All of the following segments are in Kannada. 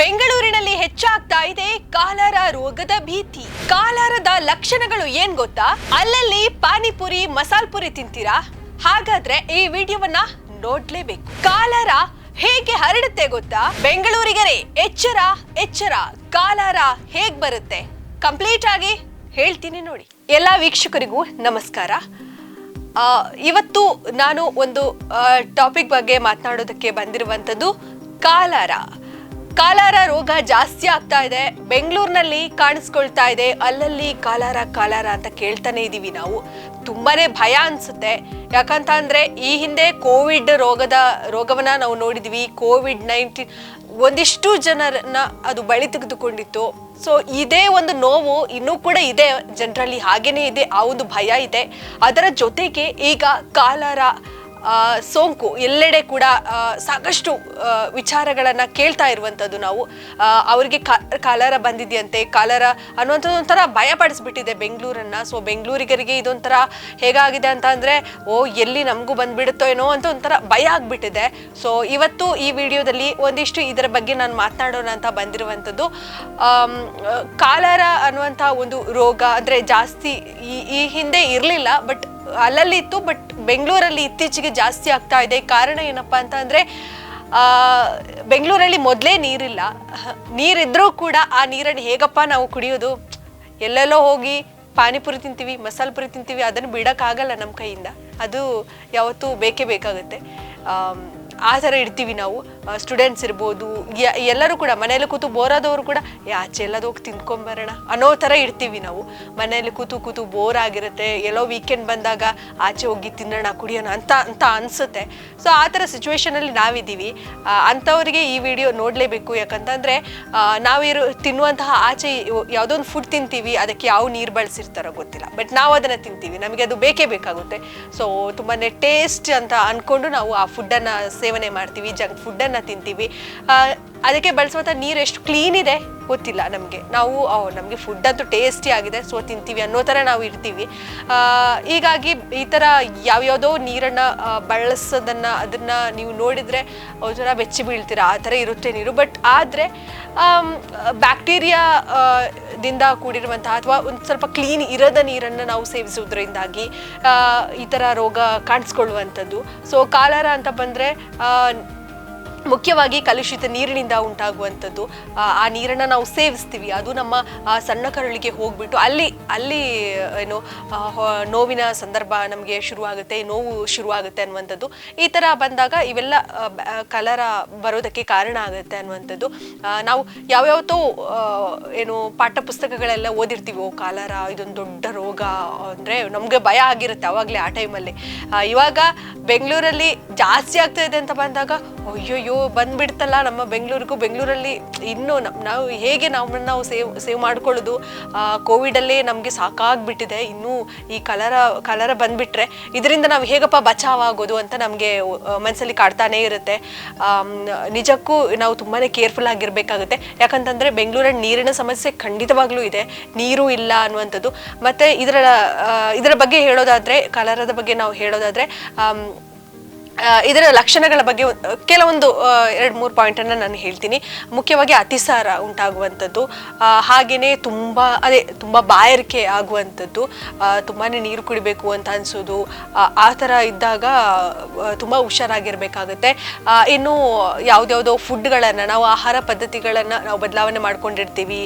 ಬೆಂಗಳೂರಿನಲ್ಲಿ ಹೆಚ್ಚಾಗ್ತಾ ಇದೆ ಕಾಲರ ರೋಗದ ಭೀತಿ. ಕಾಲರದ ಲಕ್ಷಣಗಳು ಏನ್ ಗೊತ್ತಾ? ಅಲ್ಲಲ್ಲಿ ಪಾನಿಪುರಿ, ಮಸಾಲ್ ಪುರಿ ತಿಂತೀರಾ? ಹಾಗಾದ್ರೆ ಈ ವಿಡಿಯೋವನ್ನ ನೋಡ್ಲೇಬೇಕು. ಕಾಲರ ಹೇಗೆ ಹರಡುತ್ತೆ ಗೊತ್ತಾ? ಬೆಂಗಳೂರಿಗರೇ, ಎಚ್ಚರ ಎಚ್ಚರ. ಕಾಲರ ಹೇಗ್ ಬರುತ್ತೆ? ಕಂಪ್ಲೀಟ್ ಆಗಿ ಹೇಳ್ತೀನಿ ನೋಡಿ. ಎಲ್ಲ ವೀಕ್ಷಕರಿಗೂ ನಮಸ್ಕಾರ. ಇವತ್ತು ನಾನು ಒಂದು ಟಾಪಿಕ್ ಬಗ್ಗೆ ಮಾತನಾಡೋದಕ್ಕೆ ಬಂದಿರುವಂಥದ್ದು ಕಾಲಾರ. ಕಾಲಾರ ರೋಗ ಜಾಸ್ತಿ ಆಗ್ತಾ ಇದೆ. ಬೆಂಗಳೂರಿನಲ್ಲಿ ಕಾಣಿಸ್ಕೊಳ್ತಾ ಇದೆ. ಅಲ್ಲಲ್ಲಿ ಕಾಲಾರ ಕಾಲಾರ ಅಂತ ಕೇಳ್ತಾನೆ ಇದೀವಿ ನಾವು. ತುಂಬಾನೇ ಭಯ ಅನ್ಸುತ್ತೆ. ಯಾಕಂತ ಅಂದ್ರೆ ಈ ಹಿಂದೆ ಕೋವಿಡ್ ರೋಗದ, ರೋಗವನ್ನ ನಾವು ನೋಡಿದ್ವಿ. ಕೋವಿಡ್ ನೈನ್ಟೀನ್ ಒಂದಿಷ್ಟು ಜನರನ್ನ ಅದು ಬಳಿ ತೆಗೆದುಕೊಂಡಿತ್ತು. ಸೊ ಇದೇ ಒಂದು ನೋವು ಇನ್ನೂ ಕೂಡ ಇದೆ. ಜನರಲ್ಲಿ ಹಾಗೇನೇ ಇದೆ. ಆ ಒಂದು ಭಯ ಇದೆ. ಅದರ ಜೊತೆಗೆ ಈಗ ಕಾಲರ ಸೋಂಕು ಎಲ್ಲೆಡೆ ಕೂಡ ಸಾಕಷ್ಟು ವಿಚಾರಗಳನ್ನು ಕೇಳ್ತಾ ಇರುವಂಥದ್ದು ನಾವು. ಅವರಿಗೆ ಕಾಲರ ಬಂದಿದೆಯಂತೆ. ಕಾಲರ ಅನ್ನುವಂಥದ್ದು ಒಂಥರ ಭಯ ಪಡಿಸ್ಬಿಟ್ಟಿದೆ ಬೆಂಗಳೂರನ್ನು. ಸೊ ಬೆಂಗಳೂರಿಗರಿಗೆ ಇದೊಂಥರ ಹೇಗಾಗಿದೆ ಅಂತ ಅಂದರೆ, ಓ, ಎಲ್ಲಿ ನಮಗೂ ಬಂದುಬಿಡುತ್ತೋ ಏನೋ ಅಂತ ಒಂಥರ ಭಯ ಆಗಿಬಿಟ್ಟಿದೆ. ಸೊ ಇವತ್ತು ಈ ವಿಡಿಯೋದಲ್ಲಿ ಒಂದಿಷ್ಟು ಇದರ ಬಗ್ಗೆ ನಾನು ಮಾತನಾಡೋಣ ಅಂತ ಬಂದಿರುವಂಥದ್ದು. ಕಾಲರ ಅನ್ನುವಂಥ ಒಂದು ರೋಗ ಅಂದರೆ ಜಾಸ್ತಿ ಈ ಈ ಹಿಂದೆ ಇರಲಿಲ್ಲ, ಬಟ್ ಅಲ್ಲಲ್ಲಿ ಇತ್ತು ಬಟ್ ಬೆಂಗಳೂರಲ್ಲಿ ಇತ್ತೀಚೆಗೆ ಜಾಸ್ತಿ ಆಗ್ತಾ ಇದೆ. ಕಾರಣ ಏನಪ್ಪ ಅಂತ ಅಂದ್ರೆ ಬೆಂಗಳೂರಲ್ಲಿ ಮೊದಲೇ ನೀರಿಲ್ಲ. ನೀರಿದ್ದರೂ ಕೂಡ ಆ ನೀರನ್ನು ಹೇಗಪ್ಪ ನಾವು ಕುಡಿಯೋದು? ಎಲ್ಲೆಲ್ಲೋ ಹೋಗಿ ಪಾನಿಪುರಿ ತಿಂತೀವಿ, ಮಸಾಲೆ ಪುರಿ ತಿಂತೀವಿ, ಅದನ್ನು ಬಿಡೋಕ್ಕಾಗಲ್ಲ ನಮ್ಮ ಕೈಯಿಂದ. ಅದು ಯಾವತ್ತೂ ಬೇಕೇ ಬೇಕಾಗುತ್ತೆ. ಆ ಥರ ಇಡ್ತೀವಿ ನಾವು. ಸ್ಟೂಡೆಂಟ್ಸ್ ಇರ್ಬೋದು ಎಲ್ಲರೂ ಕೂಡ ಮನೆಯಲ್ಲಿ ಕೂತು ಬೋರ್ ಆದವರು ಕೂಡ "ಏ, ಆಚೆ ಎಲ್ಲದು ಹೋಗಿ ತಿಂದ್ಕೊಂಬರೋಣ ಅನ್ನೋ ಥರ ಇರ್ತೀವಿ ನಾವು. ಮನೆಯಲ್ಲಿ ಕೂತು ಕೂತು ಬೋರ್ ಆಗಿರುತ್ತೆ ಎಲ್ಲೋ ವೀಕೆಂಡ್ ಬಂದಾಗ ಆಚೆ ಹೋಗಿ ತಿನ್ನೋಣ ಕುಡಿಯೋಣ ಅಂತ ಅಂತ ಅನಿಸುತ್ತೆ. ಸೊ ಆ ಥರ ಸಿಚುವೇಶನಲ್ಲಿ ನಾವಿದ್ದೀವಿ. ಅಂಥವರಿಗೆ ಈ ವಿಡಿಯೋ ನೋಡಲೇಬೇಕು. ಯಾಕಂತಂದರೆ ನಾವಿರು ತಿನ್ನುವಂತಹ ಆಚೆ ಯಾವುದೋ ಒಂದು ಫುಡ್ ತಿಂತೀವಿ ಅದಕ್ಕೆ ಯಾವ ನೀರು ಬಳಸಿರ್ತಾರೋ ಗೊತ್ತಿಲ್ಲ. ಬಟ್ ನಾವು ಅದನ್ನು ತಿಂತೀವಿ. ನಮಗೆ ಅದು ಬೇಕೇ ಬೇಕಾಗುತ್ತೆ. ಸೊ ತುಂಬಾ ಟೇಸ್ಟ್ ಅಂತ ಅಂದ್ಕೊಂಡು ನಾವು ಆ ಫುಡ್ಡನ್ನು ಸೇವನೆ ಮಾಡ್ತೀವಿ ಜಂಕ್ ಫುಡ್ಡನ್ನು ತಿಂತೀವಿ. ಆ, ಅದಕ್ಕೆ ಬಳಸುವಂಥ ನೀರು ಎಷ್ಟು ಕ್ಲೀನ್ ಇದೆ ಗೊತ್ತಿಲ್ಲ ನಮಗೆ. ನಾವು ನಮಗೆ ಫುಡ್ ಅಂತೂ ಟೇಸ್ಟಿ ಆಗಿದೆ ಸೊ ತಿಂತೀವಿ ಅನ್ನೋ ಥರ ನಾವು ಇರ್ತೀವಿ. ಹೀಗಾಗಿ ಈ ಥರ ಯಾವ್ಯಾವುದೋ ನೀರನ್ನು ಬಳಸೋದನ್ನು ಅದನ್ನು ನೀವು ನೋಡಿದರೆ ಒಂಥರ ಬೆಚ್ಚಿ ಬೀಳ್ತೀರ ಆ ಥರ ಇರುತ್ತೆ ನೀರು. ಬಟ್ ಆದರೆ ಬ್ಯಾಕ್ಟೀರಿಯಾ ದಿಂದ ಕೂಡಿರುವಂತಹ ಅಥವಾ ಒಂದು ಸ್ವಲ್ಪ ಕ್ಲೀನ್ ಇರದ ನೀರನ್ನು ನಾವು ಸೇವಿಸುವುದರಿಂದಾಗಿ ಈ ಥರ ರೋಗ ಕಾಣಿಸ್ಕೊಳ್ಳುವಂಥದ್ದು. ಸೊ ಕಾಲರ ಅಂತ ಬಂದರೆ ಮುಖ್ಯವಾಗಿ ಕಲುಷಿತ ನೀರಿನಿಂದ ಉಂಟಾಗುವಂಥದ್ದು. ಆ, ನೀರನ್ನು ನಾವು ಸೇವಿಸ್ತೀವಿ. ಅದು ನಮ್ಮ ಸಣ್ಣ ಕರುಳಿಗೆ ಹೋಗ್ಬಿಟ್ಟು ಅಲ್ಲಿ ಅಲ್ಲಿ ಏನು ನೋವಿನ ಸಂದರ್ಭ ನಮಗೆ ಶುರುವಾಗುತ್ತೆ ನೋವು ಶುರುವಾಗುತ್ತೆ ಅನ್ನುವಂಥದ್ದು. ಈ ಥರ ಬಂದಾಗ ಇವೆಲ್ಲ ಕಲರ ಬರೋದಕ್ಕೆ ಕಾರಣ ಆಗುತ್ತೆ ಅನ್ನುವಂಥದ್ದು. ನಾವು ಯಾವ್ಯಾವತ್ತೋ ಏನು ಪಾಠ ಪುಸ್ತಕಗಳೆಲ್ಲ ಓದಿರ್ತೀವಿ ಓ ಕಾಲರ ಇದೊಂದು ದೊಡ್ಡ ರೋಗ ಅಂದರೆ ನಮಗೆ ಭಯ ಆಗಿರುತ್ತೆ ಆವಾಗಲೇ ಆ ಟೈಮಲ್ಲಿ ಇವಾಗ ಬೆಂಗಳೂರಲ್ಲಿ ಜಾಸ್ತಿ ಆಗ್ತಾ ಇದೆ ಅಂತ ಬಂದಾಗ ಅಯ್ಯೋಯ್ಯೋ ಬಂದ್ಬಿಡ್ತಲ್ಲ ನಮ್ಮ ಬೆಂಗಳೂರಿಗೂ. ಬೆಂಗಳೂರಲ್ಲಿ ಇನ್ನೂ ನಾವು ಹೇಗೆ ನಮ್ಮನ್ನು ನಾವು ಸೇವ್ ಸೇವ್ ಮಾಡ್ಕೊಳ್ಳೋದು? ಕೋವಿಡಲ್ಲೇ ನಮಗೆ ಸಾಕಾಗ್ಬಿಟ್ಟಿದೆ. ಇನ್ನೂ ಈ ಕಲರ ಕಲರ ಬಂದ್ಬಿಟ್ರೆ ಇದರಿಂದ ನಾವು ಹೇಗಪ್ಪ ಬಚಾವ್ ಆಗೋದು ಅಂತ ನಮಗೆ ಮನಸ್ಸಲ್ಲಿ ಕಾಡ್ತಾನೇ ಇರುತ್ತೆ. ನಿಜಕ್ಕೂ ನಾವು ತುಂಬಾ ಕೇರ್ಫುಲ್ ಆಗಿರಬೇಕಾಗುತ್ತೆ. ಯಾಕಂತಂದರೆ ಬೆಂಗಳೂರಲ್ಲಿ ನೀರಿನ ಸಮಸ್ಯೆ ಖಂಡಿತವಾಗ್ಲೂ ಇದೆ. ನೀರು ಇಲ್ಲ ಅನ್ನುವಂಥದ್ದು. ಮತ್ತು ಇದರ ಇದರ ಬಗ್ಗೆ ಹೇಳೋದಾದರೆ, ಕಲರದ ಬಗ್ಗೆ ನಾವು ಹೇಳೋದಾದರೆ ಇದರ ಲಕ್ಷಣಗಳ ಬಗ್ಗೆ ಕೆಲವೊಂದು ಎರಡು, ಮೂರು ಪಾಯಿಂಟನ್ನು ನಾನು ಹೇಳ್ತೀನಿ. ಮುಖ್ಯವಾಗಿ ಅತಿಸಾರ ಉಂಟಾಗುವಂಥದ್ದು ಹಾಗೆಯೇ ತುಂಬ, ಅದೇ, ತುಂಬ ಬಾಯಾರಿಕೆ ಆಗುವಂಥದ್ದು ತುಂಬಾ ನೀರು ಕುಡಿಬೇಕು ಅಂತ ಅನಿಸೋದು, ಆ ಥರ ಇದ್ದಾಗ ತುಂಬ ಹುಷಾರಾಗಿರ್ಬೇಕಾಗುತ್ತೆ. ಇನ್ನು ಯಾವುದ್ಯಾವುದೋ ಫುಡ್ಗಳನ್ನು, ನಾವು ಆಹಾರ ಪದ್ಧತಿಗಳನ್ನು ನಾವು ಬದಲಾವಣೆ ಮಾಡ್ಕೊಂಡಿರ್ತೀವಿ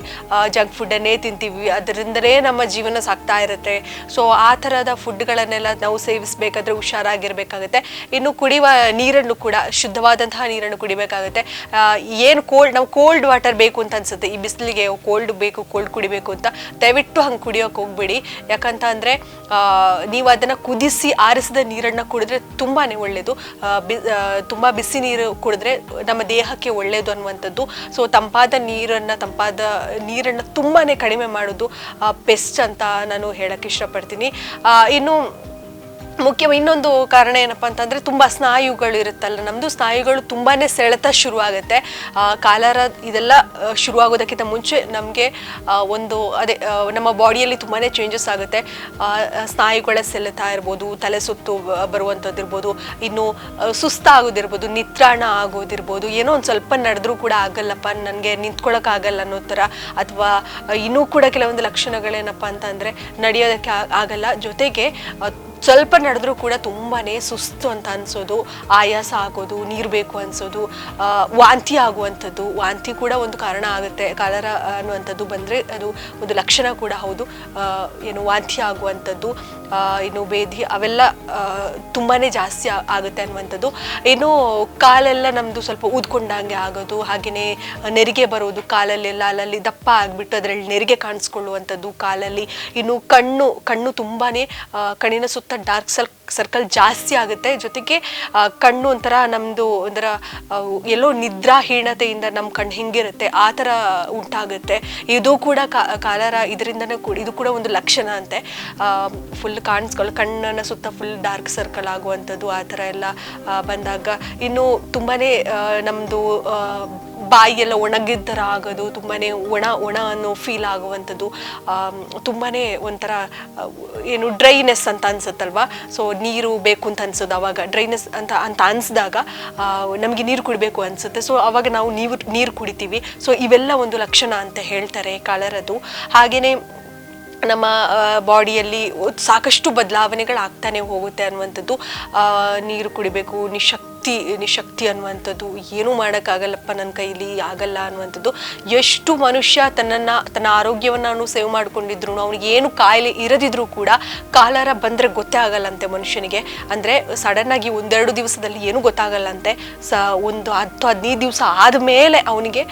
ಜಂಕ್ ಫುಡ್ಡನ್ನೇ ತಿಂತೀವಿ, ಅದರಿಂದಲೇ ನಮ್ಮ ಜೀವನ ಸಾಕ್ತಾ ಇರುತ್ತೆ. ಸೊ ಆ ಥರದ ಫುಡ್ಗಳನ್ನೆಲ್ಲ ನಾವು ಸೇವಿಸಬೇಕಾದ್ರೆ ಹುಷಾರಾಗಿರ್ಬೇಕಾಗುತ್ತೆ. ಇನ್ನು ಕುಡಿಯುವ ನೀರನ್ನು ಕೂಡ, ಶುದ್ಧವಾದಂತಹ ನೀರನ್ನು ಕುಡಿಬೇಕಾಗುತ್ತೆ. ಏನು ಕೋಲ್ಡ್ ನಾವು ಕೋಲ್ಡ್ ವಾಟರ್ ಬೇಕು ಅಂತ ಅನ್ಸುತ್ತೆ. ಈ ಬಿಸಿಲಿಗೆ ಕೋಲ್ಡ್ ಬೇಕು ಕೋಲ್ಡ್ ಕುಡಿಬೇಕು ಅಂತ. ದಯವಿಟ್ಟು ಹಂಗೆ ಕುಡಿಯೋಕೆ ಹೋಗ್ಬೇಡಿ. ಯಾಕಂತ ಅಂದರೆ ನೀವು ಅದನ್ನು ಕುದಿಸಿ ಆರಿಸಿದ ನೀರನ್ನು ಕುಡಿದ್ರೆ ತುಂಬಾ ಒಳ್ಳೆಯದು ತುಂಬ ಬಿಸಿ ನೀರು ಕುಡಿದ್ರೆ ನಮ್ಮ ದೇಹಕ್ಕೆ ಒಳ್ಳೆಯದು ಅನ್ನುವಂಥದ್ದು. ಸೊ ತಂಪಾದ ನೀರನ್ನು ತಂಪಾದ ನೀರನ್ನು ತುಂಬಾ ಕಡಿಮೆ ಮಾಡೋದು ಬೆಸ್ಟ್ ಅಂತ ನಾನು ಹೇಳಕ್ಕೆ ಇಷ್ಟಪಡ್ತೀನಿ. ಇನ್ನು ಮುಖ್ಯ ಇನ್ನೊಂದು ಕಾರಣ ಏನಪ್ಪ ಅಂತಂದ್ರೆ ತುಂಬಾ ಸ್ನಾಯುಗಳು ಇರುತ್ತಲ್ಲ, ನಮ್ದು ಸ್ನಾಯುಗಳು ತುಂಬಾನೇ ಸೆಳೆತ ಶುರುವಾಗುತ್ತೆ. ಕಾಲರ ಇದೆಲ್ಲ ಶುರುವಾಗೋದಕ್ಕಿಂತ ಮುಂಚೆ ನಮಗೆ ಒಂದು, ಅದೇ ನಮ್ಮ ಬಾಡಿಯಲ್ಲಿ ತುಂಬಾನೇ ಚೇಂಜಸ್ ಆಗುತ್ತೆ. ಸ್ನಾಯುಗಳ ಸೆಳೆತ ಇರ್ಬೋದು, ತಲೆ ಸುತ್ತು ಬರುವಂಥದ್ದು ಇರ್ಬೋದು, ಇನ್ನು ಸುಸ್ತ ಸುಸ್ತಾಗೋದಿರ್ಬೋದು ನಿತ್ರಾಣ ಆಗೋದಿರ್ಬೋದು, ಏನೋ ಒಂದು ಸ್ವಲ್ಪ ನಡೆದ್ರೂ ಕೂಡ ಆಗಲ್ಲಪ್ಪ, ನನಗೆ ನಿಂತ್ಕೊಳ್ಳೋಕ್ಕಾಗಲ್ಲ ಅನ್ನೋ ಥರ, ಅಥವಾ ಇನ್ನೂ ಕೂಡ ಕೆಲವೊಂದು ಲಕ್ಷಣಗಳೇನಪ್ಪ ಅಂತಂದರೆ, ನಡೆಯೋದಕ್ಕೆ ಆಗಲ್ಲ. ಜೊತೆಗೆ ಸ್ವಲ್ಪ ನಡೆದ್ರೂ ಕೂಡ ತುಂಬಾ ಸುಸ್ತು ಅಂತ ಅನ್ಸೋದು ಆಯಾಸ ಆಗೋದು ನೀರು ಬೇಕು ಅನ್ಸೋದು ವಾಂತಿ ಆಗುವಂಥದ್ದು. ವಾಂತಿ ಕೂಡ ಒಂದು ಕಾರಣ ಆಗುತ್ತೆ. ಕಾಲರ ಅನ್ನುವಂಥದ್ದು ಬಂದರೆ ಅದು ಒಂದು ಲಕ್ಷಣ ಕೂಡ ಹೌದು. ಏನು ವಾಂತಿ ಆಗುವಂಥದ್ದು ಇನ್ನು ಬೇದಿ ಅವೆಲ್ಲ ತುಂಬಾ ಜಾಸ್ತಿ ಆಗುತ್ತೆ ಅನ್ನುವಂಥದ್ದು. ಏನು ಕಾಲೆಲ್ಲ ನಮ್ಮದು ಸ್ವಲ್ಪ ಊದ್ಕೊಂಡಂಗೆ ಆಗೋದು ಹಾಗೆಯೇ ನೆರಿಗೆ ಬರೋದು ಕಾಲಲ್ಲೆಲ್ಲ ಅಲ್ಲಲ್ಲಿ ದಪ್ಪ ಆಗಿಬಿಟ್ಟು ಅದರಲ್ಲಿ ನೆರಿಗೆ ಕಾಣಿಸ್ಕೊಳ್ಳುವಂಥದ್ದು ಕಾಲಲ್ಲಿ. ಇನ್ನು ಕಣ್ಣು ಕಣ್ಣು ತುಂಬಾನೇ ಆ, ಕಣ್ಣಿನ ಸುತ್ತ ಡಾರ್ಕ್ ಸರ್ ಸರ್ಕಲ್ ಜಾಸ್ತಿ ಆಗುತ್ತೆ. ಜೊತೆಗೆ ಕಣ್ಣು ಒಂಥರ ನಮ್ಮದು ಒಂಥರ ಎಲ್ಲೋ ನಿದ್ರಾಹೀನತೆಯಿಂದ ನಮ್ಮ ಕಣ್ಣು ಹಿಂಗಿರುತ್ತೆ. ಆ ಥರ ಉಂಟಾಗುತ್ತೆ. ಇದು ಕೂಡ ಕಾಲರ ಇದರಿಂದನೇ ಕೂಡ, ಇದು ಕೂಡ ಒಂದು ಲಕ್ಷಣ ಅಂತೆ. ಫುಲ್ ಕಾಣಿಸ್ಕೊಳ್ಳೋ ಕಣ್ಣನ ಸುತ್ತ ಫುಲ್ ಡಾರ್ಕ್ ಸರ್ಕಲ್ ಆಗುವಂಥದ್ದು ಆ ಥರ ಎಲ್ಲ ಬಂದಾಗ, ಇನ್ನು ತುಂಬಾ ನಮ್ಮದು ಬಾಯಿ ಎಲ್ಲ ಒಣಗಿದ ಥರ ಆಗೋದು ತುಂಬಾನೇ ಒಣ ಒಣ ಅನ್ನೋ ಫೀಲ್ ಆಗುವಂಥದ್ದು ತುಂಬಾ ಒಂಥರ ಏನು ಡ್ರೈನೆಸ್ ಅಂತ ಅನ್ಸುತ್ತಲ್ವಾ? ಸೊ ನೀರು ಬೇಕು ಅಂತ ಅನ್ಸೋದು ಅವಾಗ. ಡ್ರೈನೆಸ್ ಅಂತ ಅಂತ ಅನ್ಸಿದಾಗ ನಮಗೆ ನೀರು ಕುಡಿಬೇಕು ಅನ್ಸುತ್ತೆ. ಸೊ ಅವಾಗ ನಾವು ನೀರು ನೀರು ಕುಡಿತೀವಿ. ಸೊ ಇವೆಲ್ಲ ಒಂದು ಲಕ್ಷಣ ಅಂತ ಹೇಳ್ತಾರೆ ಕಳರದು. ಹಾಗೆಯೇ ನಮ್ಮ ಬಾಡಿಯಲ್ಲಿ ಸಾಕಷ್ಟು ಬದಲಾವಣೆಗಳಾಗ್ತಾನೆ ಹೋಗುತ್ತೆ ಅನ್ನುವಂಥದ್ದು ನೀರು ಕುಡಿಬೇಕು, ನಿಶಕ್ತಿ ನಿಶಕ್ತಿ ಅನ್ನುವಂಥದ್ದು. ಏನೂ ಮಾಡೋಕ್ಕಾಗಲ್ಲಪ್ಪ ನನ್ನ ಕೈಲಿ, ಆಗಲ್ಲ ಅನ್ನುವಂಥದ್ದು. ಎಷ್ಟು ಮನುಷ್ಯ ತನ್ನನ್ನು, ತನ್ನ ಆರೋಗ್ಯವನ್ನು ಅವನು ಸೇವ್ ಮಾಡ್ಕೊಂಡಿದ್ರು ಅವನಿಗೆ ಏನು ಕಾಯಿಲೆ ಇರದಿದ್ರೂ ಕೂಡ ಕಾಲರ ಬಂದರೆ ಗೊತ್ತೇ ಆಗಲ್ಲಂತೆ ಮನುಷ್ಯನಿಗೆ. ಅಂದರೆ ಸಡನ್ನಾಗಿ ಒಂದೆರಡು ದಿವಸದಲ್ಲಿ ಏನೂ ಗೊತ್ತಾಗಲ್ಲಂತೆ. ಸ, ಒಂದು ಹತ್ತು, ಹದಿನೈದು ದಿವಸ ಆದಮೇಲೆ ಅವನಿಗೆ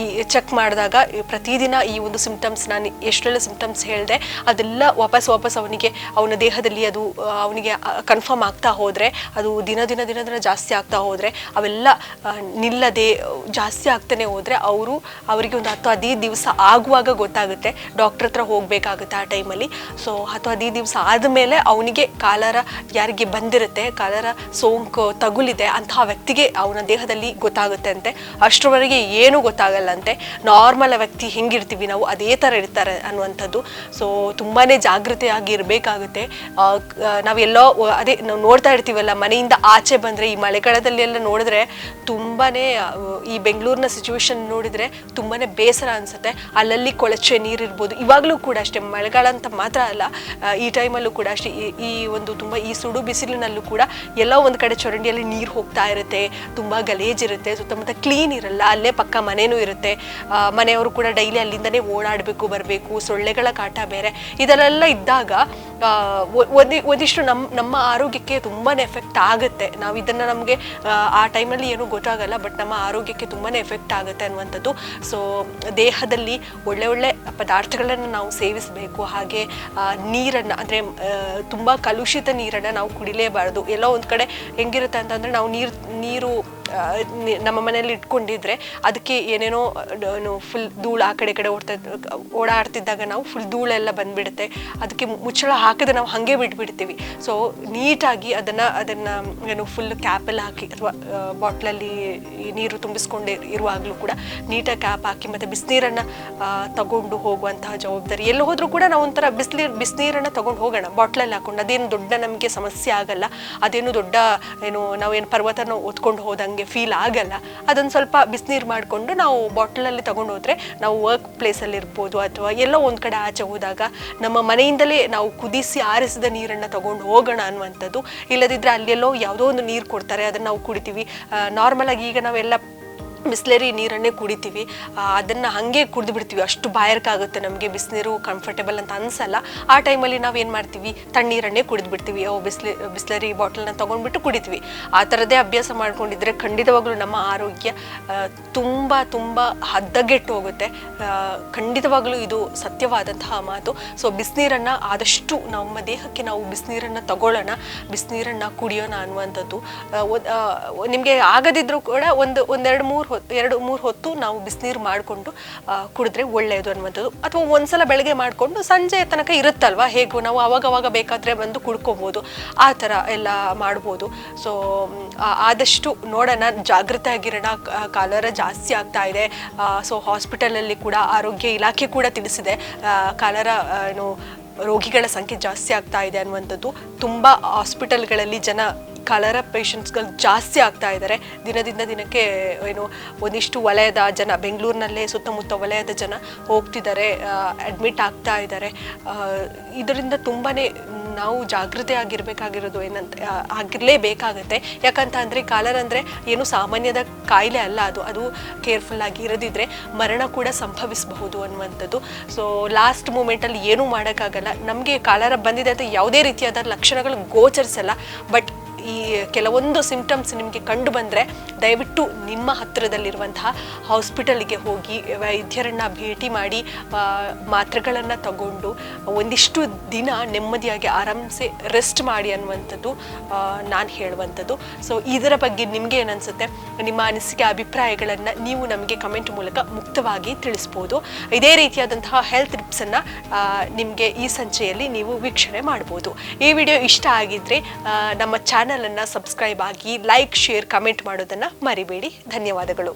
ಈ ಚೆಕ್ ಮಾಡಿದಾಗ ಪ್ರತಿದಿನ ಈ ಒಂದು ಸಿಂಪ್ಟಮ್ಸ್ ನಾನು ಎಷ್ಟೆಲ್ಲ ಸಿಂಪ್ಟಮ್ಸ್ ಹೇಳಿದೆ, ಅದೆಲ್ಲ ವಾಪಸ್ ವಾಪಸ್ ಅವನಿಗೆ, ಅವನ ದೇಹದಲ್ಲಿ ಅದು, ಅವನಿಗೆ ಕನ್ಫರ್ಮ್ ಆಗ್ತಾ ಹೋದರೆ, ಅದು ದಿನ ದಿನ ದಿನ ದಿನ ಜಾಸ್ತಿ ಆಗ್ತಾ ಹೋದರೆ, ಅವೆಲ್ಲ ನಿಲ್ಲದೆ, ಜಾಸ್ತಿ ಆಗ್ತಾನೆ ಹೋದರೆ ಅವರು ಅವರಿಗೆ ಒಂದು ಹತ್ತು ಹದಿನೈದು ದಿವಸ ಆಗುವಾಗ ಗೊತ್ತಾಗುತ್ತೆ ಡಾಕ್ಟ್ರ್ ಹತ್ರ ಹೋಗಬೇಕಾಗುತ್ತೆ ಆ ಟೈಮಲ್ಲಿ. ಸೊ ಹತ್ತು ಹದಿನೈದು ದಿವಸ ಆದಮೇಲೆ ಅವನಿಗೆ ಕಾಲರ ಯಾರಿಗೆ ಬಂದಿರುತ್ತೆ, ಕಾಲರ ಸೋಂಕು ತಗುಲಿದೆ ಅಂತಹ ವ್ಯಕ್ತಿಗೆ ಅವನ ದೇಹದಲ್ಲಿ ಗೊತ್ತಾಗುತ್ತೆ ಅಂತೆ. ಅಷ್ಟರವರೆಗೆ ಏನೂ ಗೊತ್ತಾಗಲ್ಲಂತೆ ನಾರ್ಮಲ್ ವ್ಯಕ್ತಿ ಹೆಂಗಿರ್ತೀವಿ ನಾವು, ಅದೇ ಥರ ಇರ್ತಾರೆ ಅನ್ನುವಂಥದ್ದು. ಸೊ ತುಂಬಾ ಜಾಗೃತಿಯಾಗಿ ಇರಬೇಕಾಗುತ್ತೆ. ನಾವೆಲ್ಲೋ, ಅದೇ, ನಾವು ನೋಡ್ತಾ ಇರ್ತೀವಲ್ಲ, ಮನೆಯಿಂದ ಆಚೆ ಬಂದರೆ ಈ ಮಳೆಗಾಲದಲ್ಲಿ ಎಲ್ಲ ನೋಡಿದ್ರೆ ತುಂಬಾ ಈ ಬೆಂಗಳೂರಿನ ಸಿಚುವೇಶನ್ ನೋಡಿದರೆ ತುಂಬಾ ಬೇಸರ ಅನಿಸುತ್ತೆ. ಅಲ್ಲಲ್ಲಿ ಕೊಳಚೆ ನೀರಿರ್ಬೋದು ಇವಾಗಲೂ ಕೂಡ ಅಷ್ಟೇ, ಮಳೆಗಾಲ ಅಂತ ಮಾತ್ರ ಅಲ್ಲ ಈ ಟೈಮಲ್ಲೂ ಕೂಡ ಅಷ್ಟೇ, ಈ- ಒಂದು ತುಂಬ, ಈ ಸುಡು ಬಿಸಿಲಿನಲ್ಲೂ ಕೂಡ ಎಲ್ಲ ಒಂದು ಕಡೆ ಚರಂಡಿಯಲ್ಲಿ ನೀರು ಹೋಗ್ತಾ ಇರುತ್ತೆ, ತುಂಬ ಗಲೀಜಿರುತ್ತೆ ಸುತ್ತಮುತ್ತ ಕ್ಲೀನ್ ಇರಲ್ಲ, ಅಲ್ಲೇ ಪಕ್ಕ ಮನೆಯೂ ಇರುತ್ತೆ. ಮನೆಯವರು ಕೂಡ ಡೈಲಿ ಅಲ್ಲಿಂದನೇ ಓಡಾಡಬೇಕು, ಬರಬೇಕು, ಸೊಳ್ಳೆಗಳ ಕಾಟ ಬೇರೆ. ಇದೆಲ್ಲ ಇದ್ದಾಗ ಒಂದಿಷ್ಟು ನಮ್ಮ ನಮ್ಮ ಆರೋಗ್ಯಕ್ಕೆ ತುಂಬಾ ಎಫೆಕ್ಟ್ ಆಗುತ್ತೆ. ನಾವು ಇದನ್ನು ನಮಗೆ, ಆ ಟೈಮಲ್ಲಿ ಏನೂ ಗೊತ್ತಾಗಲ್ಲ, ಬಟ್ ನಮ್ಮ ಆರೋಗ್ಯಕ್ಕೆ ತುಂಬಾ ಎಫೆಕ್ಟ್ ಆಗುತ್ತೆ ಅನ್ನುವಂಥದ್ದು. ಸೊ, ದೇಹದಲ್ಲಿ ಒಳ್ಳೆ ಒಳ್ಳೆ ಪದಾರ್ಥಗಳನ್ನು ನಾವು ಸೇವಿಸಬೇಕು, ಹಾಗೆ ನೀರನ್ನು, ಅಂದರೆ ತುಂಬ ಕಲುಷಿತ ನೀರನ್ನು ನಾವು ಕುಡಿಲೇಬಾರ್ದು. ಎಲ್ಲೋ ಒಂದು ಕಡೆ ಹೆಂಗಿರುತ್ತೆ ಅಂತಂದರೆ ನಾವು ನೀರು ನೀರು ನಮ್ಮ ಮನೆಯಲ್ಲಿ ಇಟ್ಕೊಂಡಿದ್ರೆ ಅದಕ್ಕೆ ಏನೇನೋ ಫುಲ್ ಧೂಳು ಆ ಕಡೆ ಕಡೆ ಓಡ್ತಾ ಓಡಾಡ್ತಿದ್ದಾಗ ನಾವು ಫುಲ್ ಧೂಳೆಲ್ಲ ಬಂದ್ಬಿಡುತ್ತೆ. ಅದಕ್ಕೆ ಮುಚ್ಚಳ ಹಾಕಿದ್ರೆ ನಾವು ಹಾಗೆ ಬಿಟ್ಬಿಡ್ತೀವಿ. ಸೊ ನೀಟಾಗಿ ಅದನ್ನು ಅದನ್ನು, ಏನು ಫುಲ್ ಕ್ಯಾಪಲ್ಲಿ ಹಾಕಿ, ಅಥವಾ ಬಾಟ್ಲಲ್ಲಿ ನೀರು ತುಂಬಿಸ್ಕೊಂಡು ಇರುವಾಗಲೂ ಕೂಡ ನೀಟಾಗಿ ಕ್ಯಾಪ್ ಹಾಕಿ ಮತ್ತು ಬಿಸಿನೀರನ್ನು ತಗೊಂಡು ಹೋಗುವಂತಹ ಜವಾಬ್ದಾರಿ. ಎಲ್ಲಿ ಹೋದರೂ ಕೂಡ ನಾವು ಒಂಥರ ಬಿಸಿನೀರು ಬಿಸಿನೀರನ್ನು ತಗೊಂಡು ಹೋಗೋಣ. ಬಾಟ್ಲಲ್ಲಿ ಹಾಕೊಂಡು, ಅದೇನು ದೊಡ್ಡ ನಮಗೆ ಸಮಸ್ಯೆ ಆಗಲ್ಲ. ಅದೇನು ದೊಡ್ಡ, ಏನು, ನಾವೇನು ಪರ್ವತನ ಓದ್ಕೊಂಡು ಹೋದಂಗೆ ಫೀಲ್ ಆಗಲ್ಲ. ಅದೊಂದು ಸ್ವಲ್ಪ ಬಿಸಿನೀರು ಮಾಡಿಕೊಂಡು ನಾವು ಬಾಟ್ಲಲ್ಲಿ ತಗೊಂಡು ಹೋದರೆ ನಾವು ವರ್ಕ್ ಪ್ಲೇಸಲ್ಲಿ ಇರ್ಬೋದು ಅಥವಾ ಎಲ್ಲೋ ಒಂದು ಕಡೆ ಆಚೆ ಹೋದಾಗ ನಮ್ಮ ಮನೆಯಿಂದಲೇ ನಾವು ಕುದಿಸಿ ಆರಿಸಿದ ನೀರನ್ನು ತಗೊಂಡು ಹೋಗೋಣ ಅನ್ನುವಂಥದ್ದು. ಇಲ್ಲದಿದ್ದರೆ ಅಲ್ಲೆಲ್ಲೋ ಯಾವುದೋ ಒಂದು ನೀರು ಕೊಡ್ತಾರೆ, ಅದನ್ನು ನಾವು ಕುಡಿತೀವಿ. ನಾರ್ಮಲಾಗಿ ಈಗ ನಾವೆಲ್ಲ ಬಿಸ್ಲೇರಿ ನೀರನ್ನೇ ಕುಡಿತೀವಿ. ಅದನ್ನು ಹಾಗೆ ಕುಡಿದು ಬಿಡ್ತೀವಿ. ಅಷ್ಟು ಬಾಯರ್ಕಾಗುತ್ತೆ ನಮಗೆ. ಬಿಸಿನೀರು ಕಂಫರ್ಟೇಬಲ್ ಅಂತ ಅನ್ಸಲ್ಲ. ಆ ಟೈಮಲ್ಲಿ ನಾವು ಏನು ಮಾಡ್ತೀವಿ? ತಣ್ಣೀರನ್ನೇ ಕುಡಿದು ಬಿಡ್ತೀವಿ. ಓ, ಬಿಸ್ಲಿ, ಬಿಸ್ಲರಿ ಬಾಟಲ್ನ ತೊಗೊಂಡ್ಬಿಟ್ಟು ಕುಡಿತೀವಿ. ಆ ಥರದೇ ಅಭ್ಯಾಸ ಮಾಡ್ಕೊಂಡಿದ್ರೆ ಖಂಡಿತವಾಗ್ಲೂ ನಮ್ಮ ಆರೋಗ್ಯ ತುಂಬ ತುಂಬ ಹದ್ದಗೆಟ್ಟು ಹೋಗುತ್ತೆ ಖಂಡಿತವಾಗಲೂ ಖಂಡಿತವಾಗ್ಲೂ ಇದು ಸತ್ಯವಾದಂತಹ ಮಾತು. ಸೊ ಬಿಸಿನೀರನ್ನು ಆದಷ್ಟು ನಮ್ಮ ದೇಹಕ್ಕೆ ನಾವು ಬಿಸಿನೀರನ್ನು ತಗೊಳ್ಳೋಣ. ಬಿಸಿನೀರನ್ನು ಕುಡಿಯೋಣ ಅನ್ನುವಂಥದ್ದು. ನಿಮಗೆ ಆಗದಿದ್ರೂ ಕೂಡ ಒಂದು, ಒಂದೆರಡು, ಮೂರು ಹೊತ್ತು, ಎರಡು, ಮೂರು ಹೊತ್ತು ನಾವು ಬಿಸಿನೀರು ಮಾಡಿಕೊಂಡು ಕುಡಿದ್ರೆ ಒಳ್ಳೆಯದು ಅನ್ನುವಂಥದ್ದು. ಅಥವಾ ಒಂದ್ಸಲ ಬೆಳಗ್ಗೆ ಮಾಡಿಕೊಂಡು ಸಂಜೆ ತನಕ ಇರುತ್ತಲ್ವ? ಹೇಗೂ ನಾವು ಅವಾಗವಾಗ ಅವಾಗ ಬೇಕಾದರೆ ಬಂದು ಕುಡ್ಕೋಬೋದು, ಆ ಥರ ಎಲ್ಲ ಮಾಡ್ಬೋದು. ಸೊ ಆದಷ್ಟು ನೋಡೋಣ. ಜಾಗೃತ ಆಗಿರೋಣ ಕಾಲರ ಜಾಸ್ತಿ ಆಗ್ತಾ ಇದೆ. ಸೊ ಹಾಸ್ಪಿಟಲಲ್ಲಿ ಕೂಡ ಆರೋಗ್ಯ ಇಲಾಖೆ ಕೂಡ ತಿಳಿಸಿದೆ. ಕಾಲರ ಏನು, ರೋಗಿಗಳ ಸಂಖ್ಯೆ ಜಾಸ್ತಿ ಆಗ್ತಾ ಇದೆ ಅನ್ನುವಂಥದ್ದು. ತುಂಬ ಹಾಸ್ಪಿಟಲ್ಗಳಲ್ಲಿ ಜನ ಕಾಲರ ಪೇಷಂಟ್ಸ್ಗಳು ಜಾಸ್ತಿ ಆಗ್ತಾ ಇದ್ದಾರೆ. ದಿನದಿಂದ ದಿನಕ್ಕೆ ಏನು ಒಂದಿಷ್ಟು ವಲಯದ ಜನ, ಬೆಂಗಳೂರಿನಲ್ಲೇ ಸುತ್ತಮುತ್ತ ವಲಯದ ಜನ ಹೋಗ್ತಿದ್ದಾರೆ ಅಡ್ಮಿಟ್ ಆಗ್ತಾ ಇದ್ದಾರೆ. ಇದರಿಂದ ತುಂಬಾ ನಾವು ಜಾಗೃತೆ ಆಗಿರಬೇಕಾಗಿರೋದು ಏನಂತ ಆಗಿರಲೇಬೇಕಾಗತ್ತೆ. ಯಾಕಂತ ಅಂದರೆ ಕಾಲರ್ ಅಂದರೆ ಏನು ಸಾಮಾನ್ಯದ ಕಾಯಿಲೆ ಅಲ್ಲ ಅದು. ಅದು ಕೇರ್ಫುಲ್ ಆಗಿ ಇರದಿದ್ರೆ ಮರಣ ಕೂಡ ಸಂಭವಿಸಬಹುದು ಅನ್ನುವಂಥದ್ದು. ಸೊ ಲಾಸ್ಟ್ ಮೂಮೆಂಟಲ್ಲಿ ಏನೂ ಮಾಡೋಕ್ಕಾಗಲ್ಲ. ನಮಗೆ ಕಾಲರ ಬಂದಿದೆ ಅಂತ ಯಾವುದೇ ರೀತಿಯಾದ ಲಕ್ಷಣಗಳು ಗೋಚರಿಸಲ್ಲ. ಬಟ್ ಈ ಕೆಲವೊಂದು ಸಿಂಪ್ಟಮ್ಸ್ ನಿಮಗೆ ಕಂಡು ಬಂದರೆ ದಯವಿಟ್ಟು ನಿಮ್ಮ ಹತ್ತಿರದಲ್ಲಿರುವಂತಹ ಹಾಸ್ಪಿಟಲ್ಗೆ ಹೋಗಿ ವೈದ್ಯರನ್ನು ಭೇಟಿ ಮಾಡಿ ಮಾತ್ರೆಗಳನ್ನು ತಗೊಂಡು, ಒಂದಿಷ್ಟು ದಿನ ನೆಮ್ಮದಿಯಾಗಿ ಆರಾಮ್ಸೆ ರೆಸ್ಟ್ ಮಾಡಿ ಅನ್ನುವಂಥದ್ದು ನಾನು ಹೇಳುವಂಥದ್ದು. ಸೊ ಇದರ ಬಗ್ಗೆ ನಿಮಗೆ ಏನನ್ಸುತ್ತೆ? ನಿಮ್ಮ ಅನಿಸಿಕೆ, ಅಭಿಪ್ರಾಯಗಳನ್ನು ನೀವು ನಮಗೆ ಕಮೆಂಟ್ ಮೂಲಕ ಮುಕ್ತವಾಗಿ ತಿಳಿಸ್ಬೋದು. ಇದೇ ರೀತಿಯಾದಂತಹ ಹೆಲ್ತ್ ಟಿಪ್ಸನ್ನು ನಿಮಗೆ ಈ ಸಂಚೆಯಲ್ಲಿ ನೀವು ವೀಕ್ಷಣೆ ಮಾಡ್ಬೋದು. ಈ ವಿಡಿಯೋ ಇಷ್ಟ ಆಗಿದ್ದರೆ ನಮ್ಮ ನಮ್ಮ ಚಾನಲನ್ನು ಸಬ್ಸ್ಕ್ರೈಬ್ ಆಗಿ ಲೈಕ್ ಶೇರ್ ಕಮೆಂಟ್ ಮಾಡೋದನ್ನು ಮರಿಬೇಡಿ. ಧನ್ಯವಾದಗಳು.